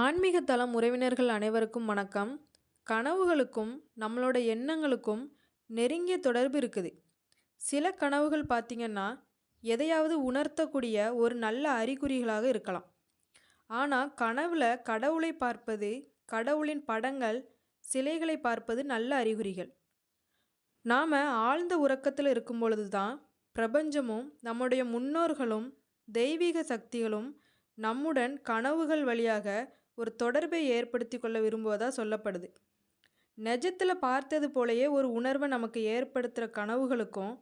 ஆன்மீக தளம் உறவினர்கள் அனைவருக்கும் வணக்கம். கனவுகளுக்கும் நம்மளோட எண்ணங்களுக்கும் நெருங்கிய தொடர்பு இருக்குது. சில கனவுகள் பார்த்திங்கன்னா எதையாவது உணர்த்தக்கூடிய ஒரு நல்ல அறிகுறிகளாக இருக்கலாம். ஆனால் கனவில் கடவுளை பார்ப்பது கடவுளின் படங்கள் சிலைகளை பார்ப்பது நல்ல அறிகுறிகள். நாம் ஆழ்ந்த உறக்கத்தில் இருக்கும் பொழுது தான் பிரபஞ்சமும் நம்முடைய முன்னோர்களும் தெய்வீக சக்திகளும் நம்முடன் கனவுகள் வழியாக ஒரு தொடர்பை ஏற்படுத்தி கொள்ள விரும்புவதாக சொல்லப்படுது. நிஜத்தில் பார்த்தது போலயே ஒரு உணர்வை நமக்கு ஏற்படுத்துகிற கனவுகளுக்கும்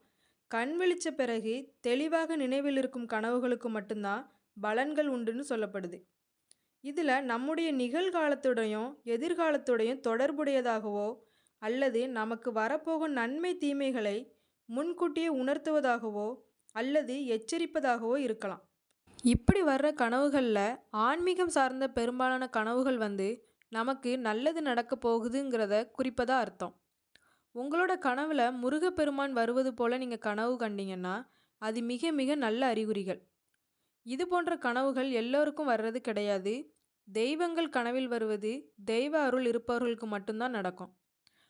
கண் விழிச்ச பிறகு தெளிவாக நினைவில் இருக்கும் கனவுகளுக்கு மட்டும்தான் பலன்கள் உண்டுன்னு சொல்லப்படுது. இதில் நம்முடைய நிகழ்காலத்துடையும் எதிர்காலத்துடையும் தொடர்புடையதாகவோ அல்லது நமக்கு வரப்போகும் நன்மை தீமைகளை முன்கூட்டியே உணர்த்துவதாகவோ அல்லது எச்சரிப்பதாகவோ இருக்கலாம். இப்படி வர்ற கனவுகளில் ஆன்மீகம் சார்ந்த பெரும்பாலான கனவுகள் வந்து நமக்கு நல்லது நடக்க போகுதுங்கிறத குறிப்பதாக அர்த்தம். உங்களோட கனவில் முருகப்பெருமான் வருவது போல் நீங்கள் கனவு கண்டீங்கன்னா அது மிக மிக நல்ல அறிகுறிகள். இது போன்ற கனவுகள் எல்லோருக்கும் வர்றது கிடையாது. தெய்வங்கள் கனவில் வருவது தெய்வ அருள் இருப்பவர்களுக்கு மட்டும்தான் நடக்கும்.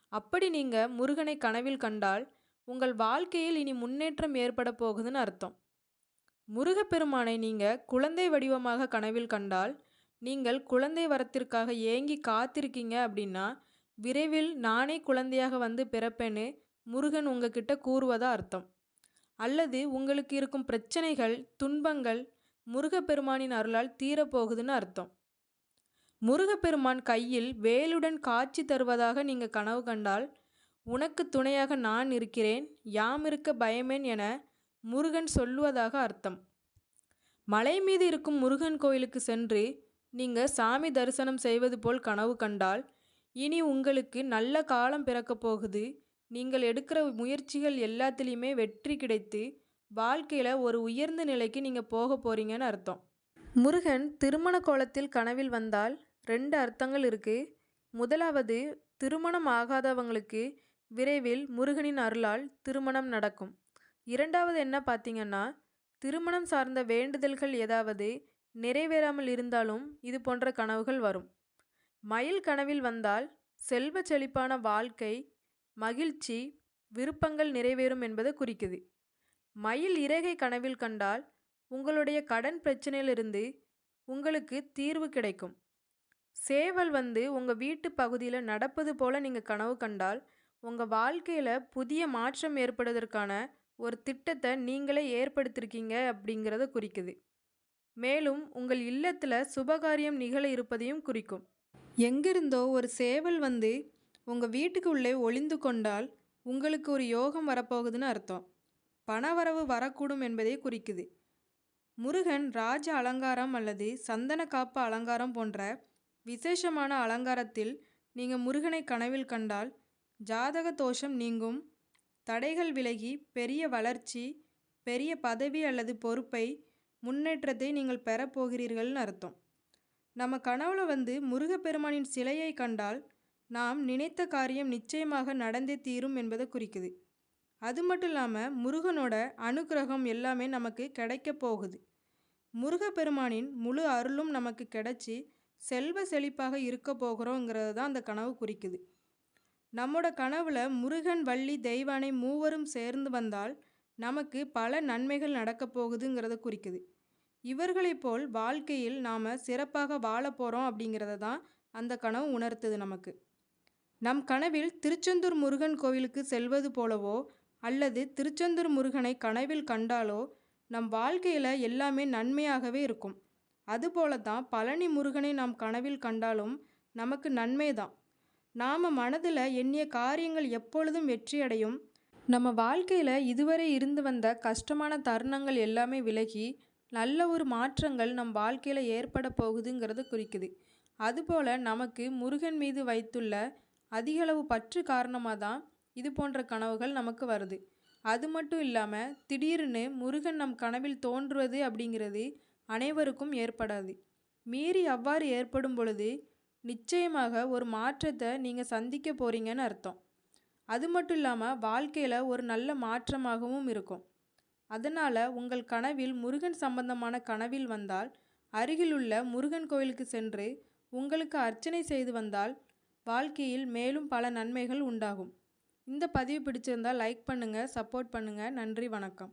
அப்படி நீங்கள் முருகனை கனவில் கண்டால் உங்கள் வாழ்க்கையில் இனி முன்னேற்றம் ஏற்பட போகுதுன்னு அர்த்தம். முருகப்பெருமானை நீங்கள் குழந்தை வடிவமாக கனவில் கண்டால் நீங்கள் குழந்தை வரத்திற்காக ஏங்கி காத்திருக்கீங்க அப்படின்னா விரைவில் நானே குழந்தையாக வந்து பிறப்பேன்னு முருகன் உங்ககிட்ட கூறுவதா அர்த்தம். அல்லது உங்களுக்கு இருக்கும் பிரச்சனைகள் துன்பங்கள் முருகப்பெருமானின் அருளால் தீரப்போகுதுன்னு அர்த்தம். முருகப்பெருமான் கையில் வேலுடன் காட்சி தருவதாக நீங்கள் கனவு கண்டால் உனக்கு துணையாக நான் இருக்கிறேன் யாம் இருக்க பயமேன் என முருகன் சொல்லுவதாக அர்த்தம். மலை மீது இருக்கும் முருகன் கோயிலுக்கு சென்று நீங்கள் சாமி தரிசனம் செய்வது போல் கனவு கண்டால் இனி உங்களுக்கு நல்ல காலம் பிறக்கப் போகுது. நீங்கள் எடுக்கிற முயற்சிகள் எல்லாத்துலேயுமே வெற்றி கிடைத்து வாழ்க்கையில் ஒரு உயர்ந்த நிலைக்கு நீங்கள் போக போகிறீங்கன்னு அர்த்தம். முருகன் திருமண கோலத்தில் கனவில் வந்தால் ரெண்டு அர்த்தங்கள் இருக்குது முதலாவது திருமணம் ஆகாதவங்களுக்கு விரைவில் முருகனின் அருளால் திருமணம் நடக்கும். இரண்டாவது என்ன பார்த்தீங்கன்னா திருமணம் சார்ந்த வேண்டுதல்கள் ஏதாவது நிறைவேறாமல் இருந்தாலும் இது போன்ற கனவுகள் வரும். மயில் கனவில் வந்தால் செல்வ செழிப்பான வாழ்க்கை மகிழ்ச்சி விருப்பங்கள் நிறைவேறும் என்பதை குறிக்குது. மயில் இறகை கனவில் கண்டால் உங்களுடைய கடன் பிரச்சனையிலிருந்து உங்களுக்கு தீர்வு கிடைக்கும். சேவல் வந்து உங்கள் வீட்டு பகுதியில் நடப்பது போல் நீங்கள் கனவு கண்டால் உங்கள் வாழ்க்கையில் புதிய மாற்றம் ஏற்படுவதற்கான ஒரு திட்டத்தை நீங்களே ஏற்படுத்திருக்கீங்க அப்படிங்கிறத குறிக்குது. மேலும் உங்கள் இல்லத்தில் சுபகாரியம் நிகழ இருப்பதையும் குறிக்கும். எங்கிருந்தோ ஒரு சேவல் வந்து உங்கள் வீட்டுக்கு உள்ளே ஒளிந்து கொண்டால் உங்களுக்கு ஒரு யோகம் வரப்போகுதுன்னு அர்த்தம். பணவரவு வரக்கூடும் என்பதை குறிக்குது. முருகன் ராஜ அலங்காரம் அல்லது சந்தன காப்பு அலங்காரம் போன்ற விசேஷமான அலங்காரத்தில் நீங்கள் முருகனை கனவில் கண்டால் ஜாதக தோஷம் நீங்கும் தடைகள் விலகி பெரிய வளர்ச்சி பெரிய பதவி அல்லது பொறுப்பை முன்னேற்றத்தை நீங்கள் பெறப்போகிறீர்கள்னு அர்த்தம். நம்ம கனவுல வந்து முருகப்பெருமானின் சிலையை கண்டால் நாம் நினைத்த காரியம் நிச்சயமாக நடந்தே தீரும் என்பதை குறிக்குது. அது மட்டும் இல்லாமல் முருகனோட அனுக்கிரகம் எல்லாமே நமக்கு கிடைக்க போகுது. முருகப்பெருமானின் முழு அருளும் நமக்கு கிடைச்சி செல்வ செழிப்பாக இருக்க போகிறோங்கிறது தான் அந்த கனவு குறிக்குது. நம்மோட கனவுல முருகன் வள்ளி தெய்வானை மூவரும் சேர்ந்து வந்தால் நமக்கு பல நன்மைகள் நடக்கப் போகுதுங்கிறத குறிக்குது. இவர்களைப் போல் வாழ்க்கையில் நாம் சிறப்பாக வாழ போகிறோம் அப்படிங்கிறத தான் அந்த கனவு உணர்த்துது நமக்கு. நம் கனவில் திருச்செந்தூர் முருகன் கோவிலுக்கு செல்வது போலவோ அல்லது திருச்செந்தூர் முருகனை கனவில் கண்டாலோ நம் வாழ்க்கையில் எல்லாமே நன்மையாகவே இருக்கும். அதுபோல தான் பழனி முருகனை நாம் கனவில் கண்டாலும் நமக்கு நன்மை தான். நாம் மனதில் எண்ணிய காரியங்கள் எப்பொழுதும் வெற்றியடையும். நம்ம வாழ்க்கையில் இதுவரை இருந்து வந்த கஷ்டமான தருணங்கள் எல்லாமே விலகி நல்ல ஒரு மாற்றங்கள் நம் வாழ்க்கையில் ஏற்பட போகுதுங்கிறது குறிக்குது. அதுபோல் நமக்கு முருகன் மீது வைத்துள்ள அதிகளவு பற்று காரணமாக தான் இது போன்ற கனவுகள் நமக்கு வருது. அது மட்டும் இல்லாமல் திடீர்னு முருகன் நம் கனவில் தோன்றுவது அப்படிங்கிறது அனைவருக்கும் ஏற்படாது. மீறி அவ்வாறு ஏற்படும் பொழுது நிச்சயமாக ஒரு மாற்றத்தை நீங்கள் சந்திக்க போகிறீங்கன்னு அர்த்தம். அது மட்டும் இல்லாமல் வாழ்க்கையில் ஒரு நல்ல மாற்றமாகவும் இருக்கும். அதனால் உங்கள் கனவில் முருகன் சம்பந்தமான கனவில் வந்தால் அருகிலுள்ள முருகன் கோயிலுக்கு சென்று உங்களுக்கு அர்ச்சனை செய்து வந்தால் வாழ்க்கையில் மேலும் பல நன்மைகள் உண்டாகும். இந்த பதிவு பிடிச்சிருந்தால் லைக் பண்ணுங்கள் சப்போர்ட் பண்ணுங்கள் நன்றி வணக்கம்.